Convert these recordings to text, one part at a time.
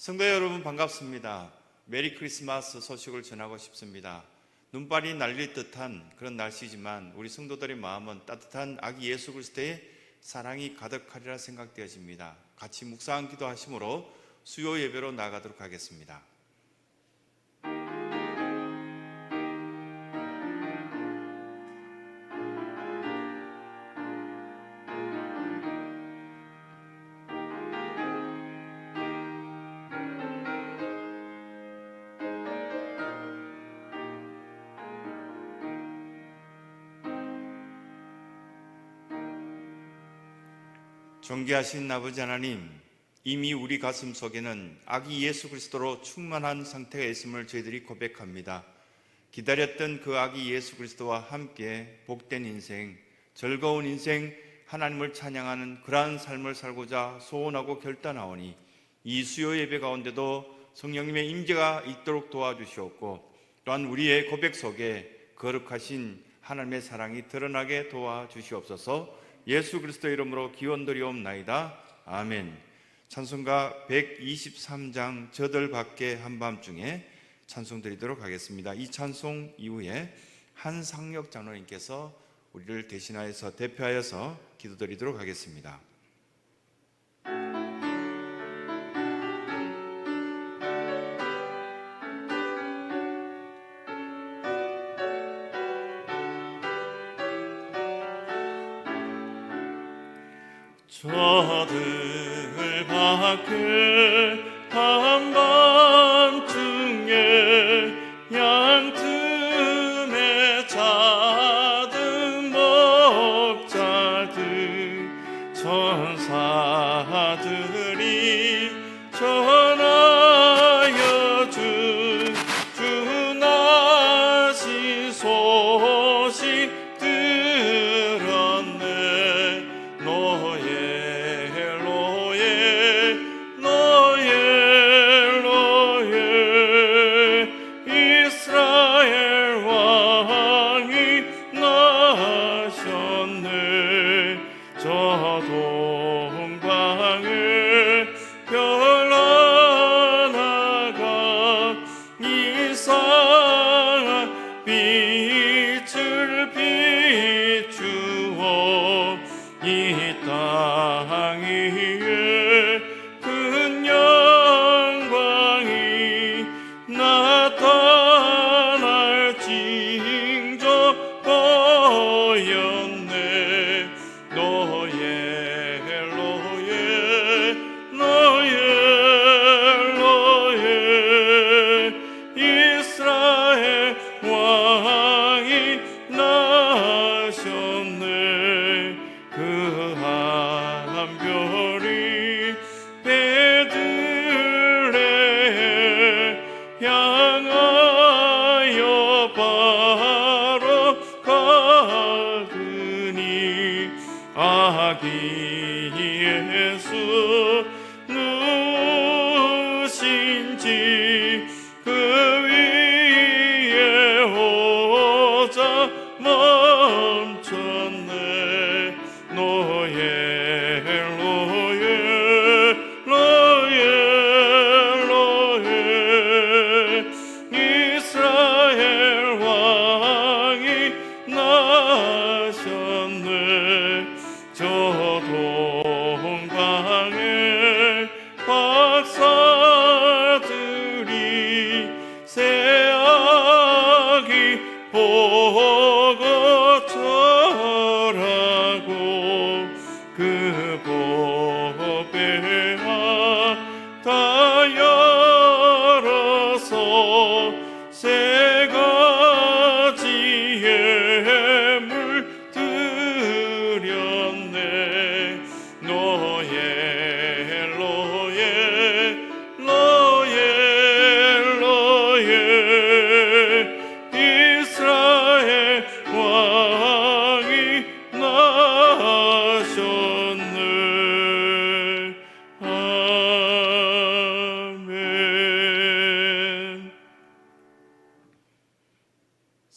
성도 여러분 반갑습니다. 메리 크리스마스 소식을 전하고 싶습니다. 눈발이 날릴 듯한 그런 날씨지만 우리 성도들의 마음은 따뜻한 아기 예수 그리스도의 사랑이 가득하리라 생각되어집니다. 같이 묵상 기도하심으로 수요 예배로 나가도록 하겠습니다. 존귀하신 아버지 하나님, 이미 우리 가슴 속에는 아기 예수 그리스도로 충만한 상태가 있음을 저희들이 고백합니다. 기다렸던 그 아기 예수 그리스도와 함께 복된 인생, 즐거운 인생, 하나님을 찬양하는 그러한 삶을 살고자 소원하고 결단하오니 이 수요 예배 가운데도 성령님의 임재가 있도록 도와주시옵고 또한 우리의 고백 속에 거룩하신 하나님의 사랑이 드러나게 도와주시옵소서 예수 그리스도 이름으로 기원드리옵나이다. 아멘. 찬송가 123장 저들 밖에 한밤중에 찬송 드리도록 하겠습니다. 이 찬송 이후에 한상혁 장로님께서 우리를 대신하여서 대표하여서 기도드리도록 하겠습니다. 누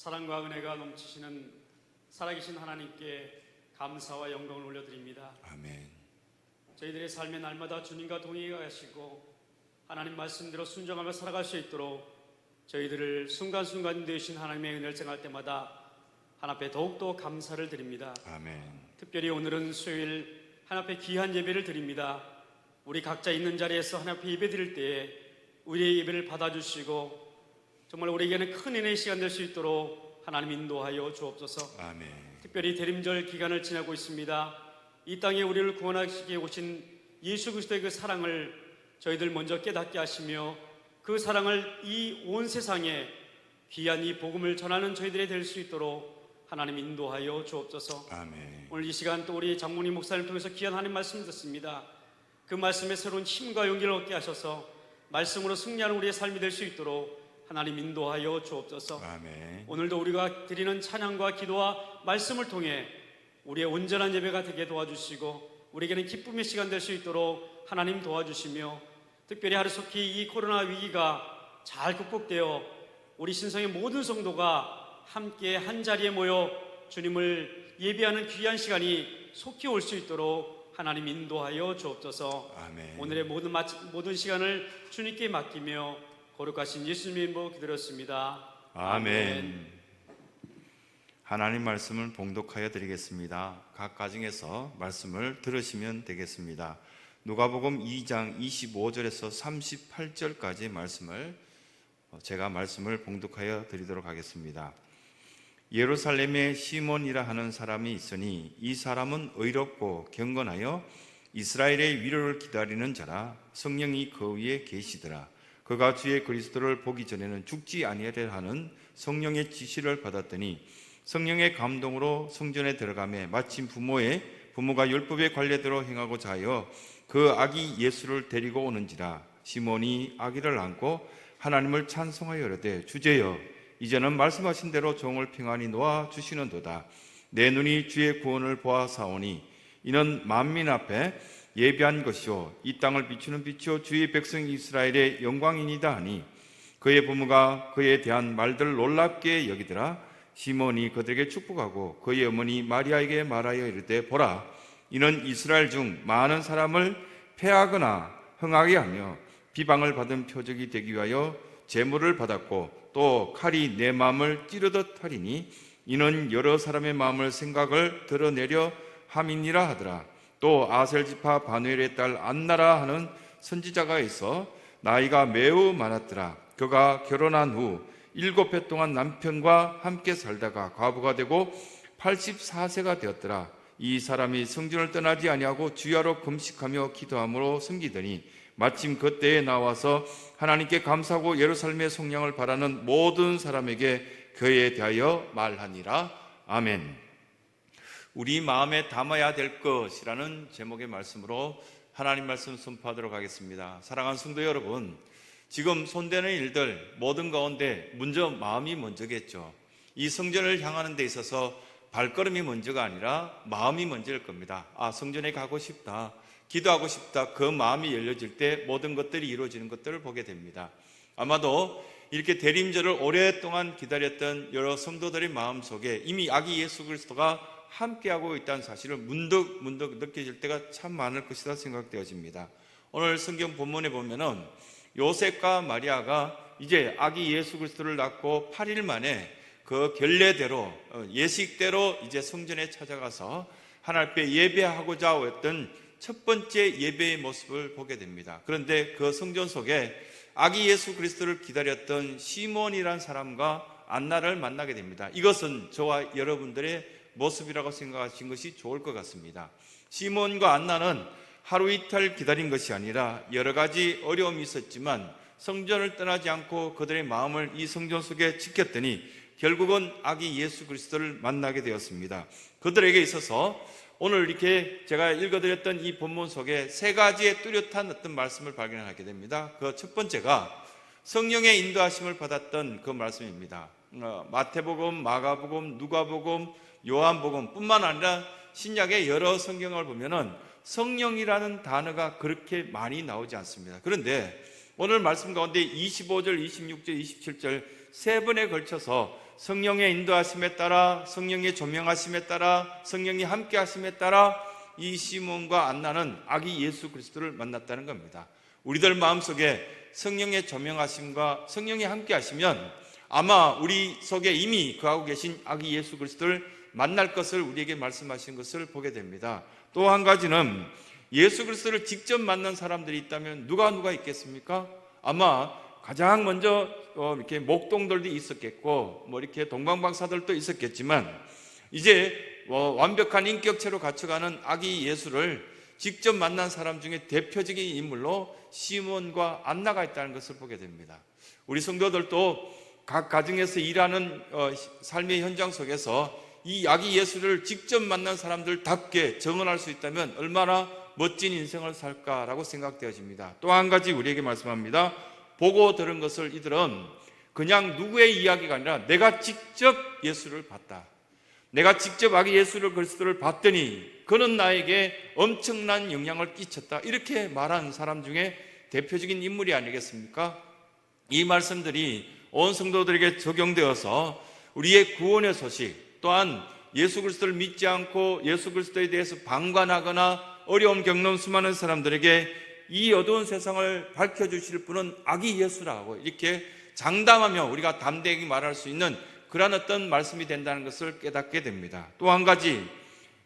사랑과 은혜가 넘치시는 살아계신 하나님께 감사와 영광을 올려드립니다. 아멘 저희들의 삶의 날마다 주님과 동행해 가시고 하나님 말씀대로 순종하며 살아갈 수 있도록 저희들을 순간순간 되신 하나님의 은혜를 생각할 때마다 하나님 앞에 더욱더 감사를 드립니다. 아멘. 특별히 오늘은 수요일 하나님 앞에 귀한 예배를 드립니다. 우리 각자 있는 자리에서 하나님 앞에 예배 드릴 때에 우리의 예배를 받아주시고 정말 우리에게는 큰 은혜의 시간 될 수 있도록 하나님 인도하여 주옵소서. 아멘. 특별히 대림절 기간을 지나고 있습니다. 이 땅에 우리를 구원하시기에 오신 예수 그리스도의 그 사랑을 저희들 먼저 깨닫게 하시며 그 사랑을 이 온 세상에 귀한 이 복음을 전하는 저희들이 될 수 있도록 하나님 인도하여 주옵소서. 아멘. 오늘 이 시간 또 우리 장모님 목사를 통해서 귀한 하나님 말씀 듣습니다. 그 말씀에 새로운 힘과 용기를 얻게 하셔서 말씀으로 승리하는 우리의 삶이 될 수 있도록 하나님 인도하여 주옵소서. 아멘. 오늘도 우리가 드리는 찬양과 기도와 말씀을 통해 우리의 온전한 예배가 되게 도와주시고 우리에게는 기쁨의 시간 될 수 있도록 하나님 도와주시며 특별히 하루속히 이 코로나 위기가 잘 극복되어 우리 신성의 모든 성도가 함께 한 자리에 모여 주님을 예배하는 귀한 시간이 속히 올 수 있도록 하나님 인도하여 주옵소서. 아멘. 오늘의 모든 마- 모든 시간을 주님께 맡기며 거룩하신 예수님의 이름으로 기도렸습니다. 아멘. 하나님 말씀을 봉독하여 드리겠습니다. 각 가정에서 말씀을 들으시면 되겠습니다. 누가복음 2장 25절에서 38절까지 말씀을 어, 제가 말씀을 봉독하여 드리도록 하겠습니다. 예루살렘에 시몬이라 하는 사람이 있으니 이 사람은 의롭고 경건하여 이스라엘의 위로를 기다리는 자라 성령이 그 위에 계시더라. 그가 주의 그리스도를 보기 전에는 죽지 아니하려 하는 성령의 지시를 받았더니 성령의 감동으로 성전에 들어가매 마침 부모의 부모가 율법에 관례대로 행하고자 하여 그 아기 예수를 데리고 오는지라 시몬이 아기를 안고 하나님을 찬송하여 이르되 주제여 이제는 말씀하신 대로 종을 평안히 놓아 주시는도다. 내 눈이 주의 구원을 보아 사오니 이는 만민 앞에 예비한 것이요. 이 땅을 비추는 빛이요. 주의 백성 이스라엘의 영광이니다 하니 그의 부모가 그에 대한 말들을 놀랍게 여기더라. 시몬이 그들에게 축복하고 그의 어머니 마리아에게 말하여 이르되 보라 이는 이스라엘 중 많은 사람을 패하거나 흥하게 하며 비방을 받은 표적이 되기 위하여 제물을 받았고 또 칼이 내 마음을 찌르듯 하리니 이는 여러 사람의 마음을 생각을 드러내려 함이니라 하더라 또 아셀 지파 바누엘의 딸 안나라 하는 선지자가 있어 나이가 매우 많았더라 그가 결혼한 후 일곱 해 동안 남편과 함께 살다가 과부가 되고 84세가 되었더라. 이 사람이 성전을 떠나지 아니하고 주야로 금식하며 기도함으로 섬기더니 마침 그때에 나와서 하나님께 감사하고 예루살렘의 속량을 바라는 모든 사람에게 그에 대하여 말하니라. 아멘. 우리 마음에 담아야 될 것이라는 제목의 말씀으로 하나님 말씀 선포하도록 하겠습니다. 사랑하는 성도 여러분, 지금 손대는 일들 모든 가운데 먼저 마음이 먼저겠죠. 이 성전을 향하는 데 있어서 발걸음이 먼저가 아니라 마음이 먼저일 겁니다. 아, 성전에 가고 싶다. 기도하고 싶다. 그 마음이 열려질 때 모든 것들이 이루어지는 것들을 보게 됩니다. 아마도 이렇게 대림절을 오랫동안 기다렸던 여러 성도들의 마음 속에 이미 아기 예수 그리스도가 함께하고 있다는 사실을 문득 문득 느껴질 때가 참 많을 것이다 생각되어집니다. 오늘 성경 본문에 보면은 요셉과 마리아가 이제 아기 예수 그리스도를 낳고 8일 만에 그 결례대로 어, 예식대로 이제 성전에 찾아가서 하나님 앞에 예배하고자 했던 첫 번째 예배의 모습을 보게 됩니다. 그런데 그 성전 속에 아기 예수 그리스도를 기다렸던 시몬이란 사람과 안나를 만나게 됩니다. 이것은 저와 여러분들의 모습이라고 생각하신 것이 좋을 것 같습니다. 시몬과 안나는 하루 이틀 기다린 것이 아니라 여러 가지 어려움이 있었지만 성전을 떠나지 않고 그들의 마음을 이 성전 속에 지켰더니 결국은 아기 예수 그리스도를 만나게 되었습니다. 그들에게 있어서 오늘 이렇게 제가 읽어드렸던 이 본문 속에 세 가지의 뚜렷한 어떤 말씀을 발견하게 됩니다. 그 첫 번째가 성령의 인도하심을 받았던 그 말씀입니다. 어, 마태복음, 마가복음, 누가복음, 요한복음뿐만 아니라 신약의 여러 성경을 보면은 성령이라는 단어가 그렇게 많이 나오지 않습니다. 그런데 오늘 말씀 가운데 25절, 26절, 27절 세 번에 걸쳐서 성령의 인도하심에 따라 성령의 조명하심에 따라 성령이 함께 하심에 따라 이 시몬과 안나는 아기 예수 그리스도를 만났다는 겁니다. 우리들 마음속에 성령의 조명하심과 성령이 함께 하시면 아마 우리 속에 이미 거하고 계신 아기 예수 그리스도를 만날 것을 우리에게 말씀하신 것을 보게 됩니다. 또 한 가지는 예수 그리스도를 직접 만난 사람들이 있다면 누가 누가 있겠습니까? 아마 가장 먼저 어, 이렇게 목동들도 있었겠고 뭐 이렇게 동방박사들도 있었겠지만 이제 어, 완벽한 인격체로 갖춰가는 아기 예수를 직접 만난 사람 중에 대표적인 인물로 시몬과 안나가 있다는 것을 보게 됩니다. 우리 성도들도 각 가정에서 일하는 어, 삶의 현장 속에서 이 아기 예수를 직접 만난 사람들답게 정언할 수 있다면 얼마나 멋진 인생을 살까라고 생각되어집니다. 또 한 가지 우리에게 말씀합니다. 보고 들은 것을 이들은 그냥 누구의 이야기가 아니라 내가 직접 예수를 봤다. 내가 직접 아기 예수를 그리스도를 봤더니 그는 나에게 엄청난 영향을 끼쳤다. 이렇게 말한 사람 중에 대표적인 인물이 아니겠습니까? 이 말씀들이 온 성도들에게 적용되어서 우리의 구원의 소식 또한 예수 그리스도를 믿지 않고 예수 그리스도에 대해서 방관하거나 어려움 겪는 수많은 사람들에게 이 어두운 세상을 밝혀 주실 분은 아기 예수라고 이렇게 장담하며 우리가 담대하게 말할 수 있는 그러한 어떤 말씀이 된다는 것을 깨닫게 됩니다. 또 한 가지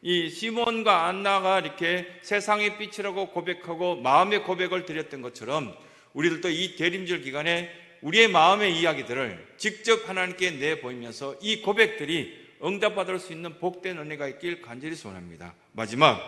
이 시몬과 안나가 이렇게 세상의 빛이라고 고백하고 마음의 고백을 드렸던 것처럼 우리들도 이 대림절 기간에 우리의 마음의 이야기들을 직접 하나님께 내보이면서 이 고백들이 응답받을 수 있는 복된 은혜가 있길 간절히 소원합니다. 마지막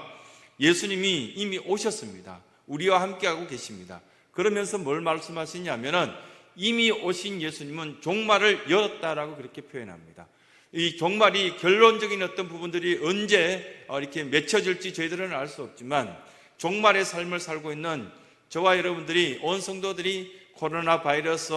예수님이 이미 오셨습니다. 우리와 함께하고 계십니다. 그러면서 뭘 말씀하시냐면은 이미 오신 예수님은 종말을 열었다라고 그렇게 표현합니다. 이 종말이 결론적인 어떤 부분들이 언제 어, 이렇게 맺혀질지 저희들은 알 수 없지만 종말의 삶을 살고 있는 저와 여러분들이 온 성도들이 코로나 바이러스,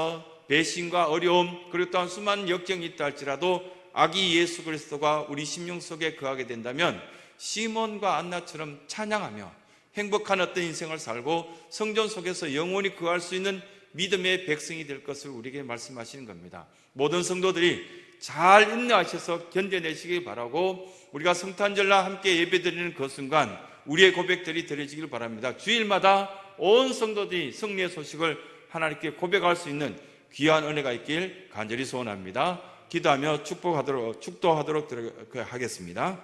배신과 어려움 그리고 또한 수많은 역경이 있다 할지라도 아기 예수 그리스도가 우리 심령 속에 거하게 된다면 시몬과 안나처럼 찬양하며 행복한 어떤 인생을 살고 성전 속에서 영원히 거할 수 있는 믿음의 백성이 될 것을 우리에게 말씀하시는 겁니다. 모든 성도들이 잘 인내하셔서 견뎌내시길 바라고 우리가 성탄절날 함께 예배드리는 그 순간 우리의 고백들이 드려지길 바랍니다. 주일마다 온 성도들이 승리의 소식을 하나님께 고백할 수 있는 귀한 은혜가 있길 간절히 소원합니다. 기도하며 축복하도록 축도하도록 그 하겠습니다.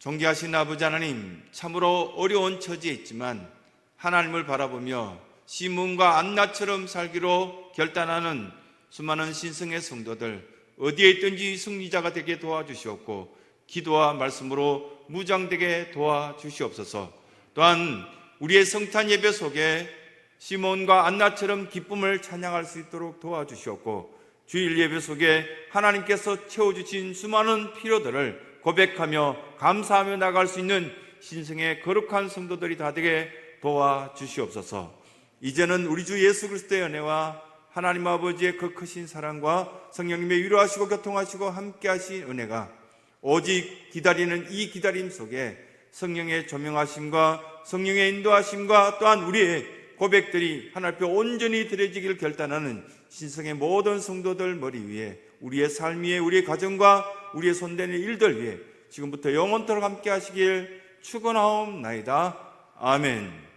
존귀하신 아버지 하나님, 참으로 어려운 처지에 있지만 하나님을 바라보며 시몬과 안나처럼 살기로 결단하는 수많은 신성의 성도들 어디에 있든지 승리자가 되게 도와주시옵고 기도와 말씀으로 무장되게 도와주시옵소서. 또한 우리의 성탄 예배 속에 시몬과 안나처럼 기쁨을 찬양할 수 있도록 도와주시옵고 주일 예배 속에 하나님께서 채워주신 수많은 필요들을 고백하며 감사하며 나갈 수 있는 신성의 거룩한 성도들이 다 되게 도와주시옵소서. 이제는 우리 주 예수 그리스도의 은혜와 하나님 아버지의 그 크신 사랑과 성령님의 위로하시고 교통하시고 함께하신 은혜가 오직 기다리는 이 기다림 속에 성령의 조명하심과 성령의 인도하심과 또한 우리의 고백들이 하나님 앞에 온전히 드려지기를 결단하는 신성의 모든 성도들 머리 위에 우리의 삶 위에 우리의 가정과 우리의 손대는 일들 위에 지금부터 영원토록 함께 하시길 축원하옵나이다. 아멘.